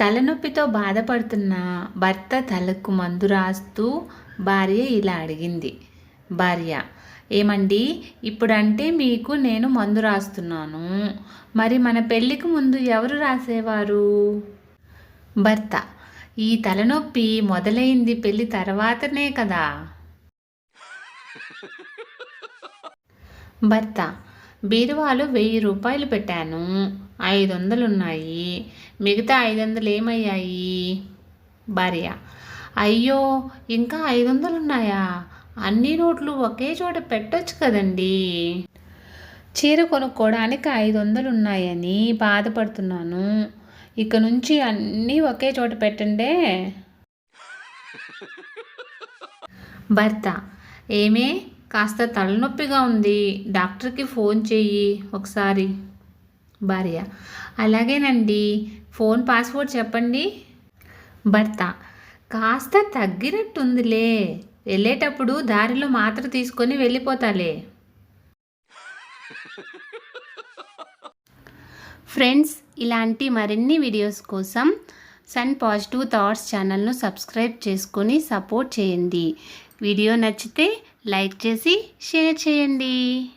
తలనొప్పితో బాధపడుతున్న భర్త తలకు మందు రాస్తూ భార్య ఇలా అడిగింది. భార్య ఏమండి? ఇప్పుడంటే మీకు నేను మందు రాస్తున్నాను. మరి మన పెళ్ళికి ముందు ఎవరు రాసేవారు? భర్త ఈ తలనొప్పి మొదలైంది పెళ్ళి తర్వాతనే కదా? భర్త బీరువాలో వెయ్యి రూపాయలు పెట్టాను. ఐదు వందలు ఉన్నాయి మిగతా ఐదు వందలు ఏమయ్యాయి భార్య. అయ్యో ఇంకా ఐదు వందలు ఉన్నాయా అన్ని నోట్లు ఒకే చోట పెట్టొచ్చు కదండి. చీర కొనుక్కోవడానికి ఐదు వందలు ఉన్నాయని బాధపడుతున్నాను. ఇక నుంచి అన్నీ ఒకే చోట పెట్టండే. భర్త. ఏమే? కాస్త తలనొప్పిగా ఉంది. డాక్టర్కి ఫోన్ చెయ్యి ఒకసారి. భార్య. అలాగేనండి. ఫోన్ పాస్వర్డ్ చెప్పండి. భర్త. కాస్త తగ్గినట్టుందిలే. వెళ్ళేటప్పుడు దారిలో మాత్ర తీసుకొని వెళ్ళిపోతాలే. ఫ్రెండ్స్ ఇలాంటి మరిన్ని వీడియోస్ కోసం సన్ పాజిటివ్ థాట్స్ ఛానల్ను సబ్స్క్రైబ్ చేసుకొని సపోర్ట్ చేయండి. వీడియో నచ్చితే లైక్ చేసి షేర్ చేయండి.